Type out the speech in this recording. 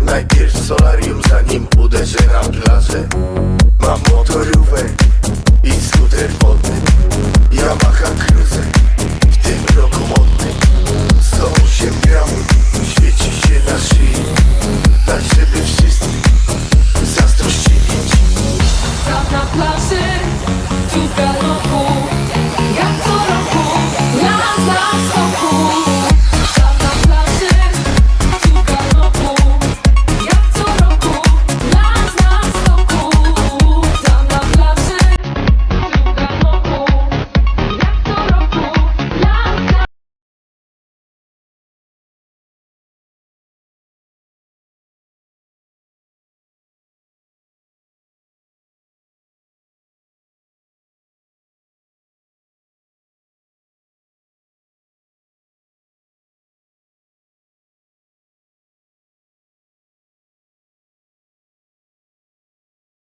Najpierw solarium, zanim uderzę na plażę.